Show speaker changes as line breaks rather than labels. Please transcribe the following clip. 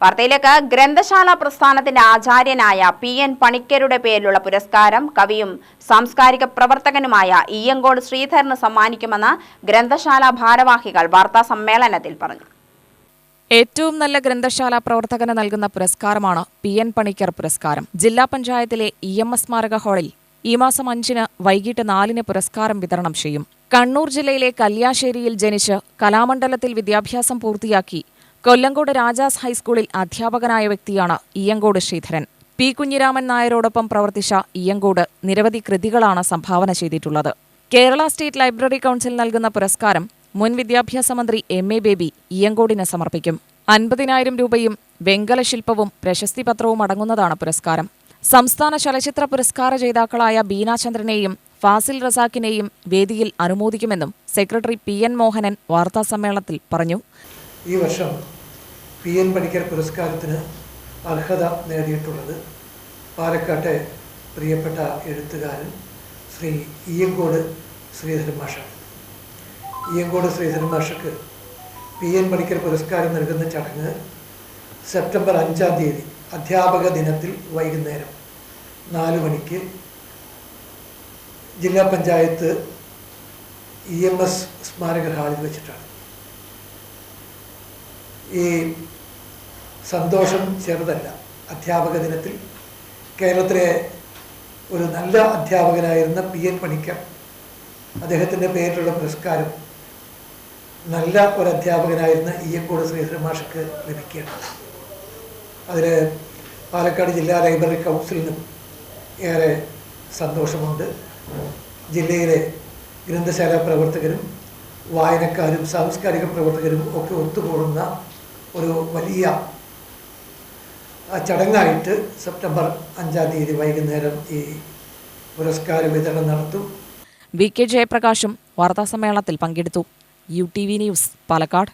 വാർത്തയിലേക്ക് ഗ്രന്ഥശാല പ്രസ്ഥാനത്തിന്റെ ആചാര്യനായ പി എൻ പണിക്കരുടെ പേരിലുള്ള പുരസ്കാരം കവിയും സാംസ്കാരിക പ്രവർത്തകനുമായ ഇയ്യങ്കോട് ശ്രീധരന് സമ്മാനിക്കുമെന്ന് ഗ്രന്ഥശാല ഭാരവാഹികൾ വാർത്താ സമ്മേളനത്തിൽ പറഞ്ഞു.
ഏറ്റവും നല്ല ഗ്രന്ഥശാല പ്രവർത്തകന് നൽകുന്ന പുരസ്കാരമാണ് പി എൻ പണിക്കർ പുരസ്കാരം. ജില്ലാ പഞ്ചായത്തിലെ ഇ എം എസ് സ്മാരക ഹാളിൽ ഈ മാസം അഞ്ചിന് വൈകിട്ട് നാലിന് പുരസ്കാരം വിതരണം ചെയ്യും. കണ്ണൂർ ജില്ലയിലെ കല്യാശ്ശേരിയിൽ ജനിച്ച് കലാമണ്ഡലത്തിൽ വിദ്യാഭ്യാസം പൂർത്തിയാക്കി കൊല്ലങ്കോട് രാജാസ് ഹൈസ്കൂളിൽ അധ്യാപകനായ വ്യക്തിയാണ് ഇയ്യങ്കോട് ശ്രീധരൻ. പി. കുഞ്ഞിരാമൻ നായരോടൊപ്പം പ്രവർത്തിച്ച ഇയ്യങ്കോട് നിരവധി കൃതികളാണ് സംഭാവന ചെയ്തിട്ടുള്ളത്. കേരള സ്റ്റേറ്റ് ലൈബ്രറി കൗൺസിൽ നൽകുന്ന പുരസ്കാരം മുൻ വിദ്യാഭ്യാസ മന്ത്രി എം. എ. ബേബി ഇയ്യങ്കോടിന് സമർപ്പിക്കും. അൻപതിനായിരം രൂപയും വെങ്കല ശില്പവും പ്രശസ്തിപത്രവും അടങ്ങുന്നതാണ് പുരസ്കാരം. സംസ്ഥാന ചലച്ചിത്ര പുരസ്കാര ജേതാക്കളായ ബീനാചന്ദ്രനെയും ഫാസിൽ റസാക്കിനെയും വേദിയിൽ അനുമോദിക്കുമെന്നും സെക്രട്ടറി പി. എൻ. മോഹനൻ വാർത്താസമ്മേളനത്തിൽ പറഞ്ഞു.
ഈ വർഷം പി എൻ പണിക്കർ പുരസ്കാരത്തിന് അർഹത നേടിയിട്ടുള്ളത് പാലക്കാട്ടെ പ്രിയപ്പെട്ട എഴുത്തുകാരൻ ശ്രീ ഇയ്യങ്കോട് ശ്രീധരൻ മാഷാണ്. ഇയ്യങ്കോട് ശ്രീധരൻ മാഷക്ക് പി എൻ പണിക്കർ പുരസ്കാരം നൽകുന്ന ചടങ്ങ് സെപ്റ്റംബർ അഞ്ചാം തീയതി അധ്യാപക ദിനത്തിൽ വൈകുന്നേരം നാല് മണിക്ക് ജില്ലാ പഞ്ചായത്ത് ഇ എം എസ് സ്മാരക ഹാളിൽ വെച്ചിട്ടാണ്. ഈ സന്തോഷം ചെറുതല്ല. അധ്യാപക ദിനത്തിൽ കേരളത്തിലെ ഒരു നല്ല അധ്യാപകനായിരുന്ന പി എൻ പണിക്കർ അദ്ദേഹത്തിന്റെ പേരിലുള്ള പുരസ്കാരം നല്ല ഒരു അധ്യാപകനായിരുന്ന ഇയ്യക്കോട് ശ്രീധരൻ മാഷക്ക് ലഭിക്കുകയാണ്. അതിൽ പാലക്കാട് ജില്ലാ ലൈബ്രറി കൗൺസിലിനും ഏറെ സന്തോഷമുണ്ട്. ജില്ലയിലെ ഗ്രന്ഥശാല പ്രവർത്തകരും വായനക്കാരും സാംസ്കാരിക പ്രവർത്തകരും ഒക്കെ ഒത്തുകൂടുന്ന ഒരു വലിയ ചടങ്ങായിട്ട് സെപ്റ്റംബർ അഞ്ചാം തീയതി വൈകുന്നേരം ഈ പുരസ്കാര വിതരണം നടത്തും.
വി കെ ജയപ്രകാശും വാർത്താസമ്മേളനത്തിൽ പങ്കെടുത്തു. U T V news Palakkad.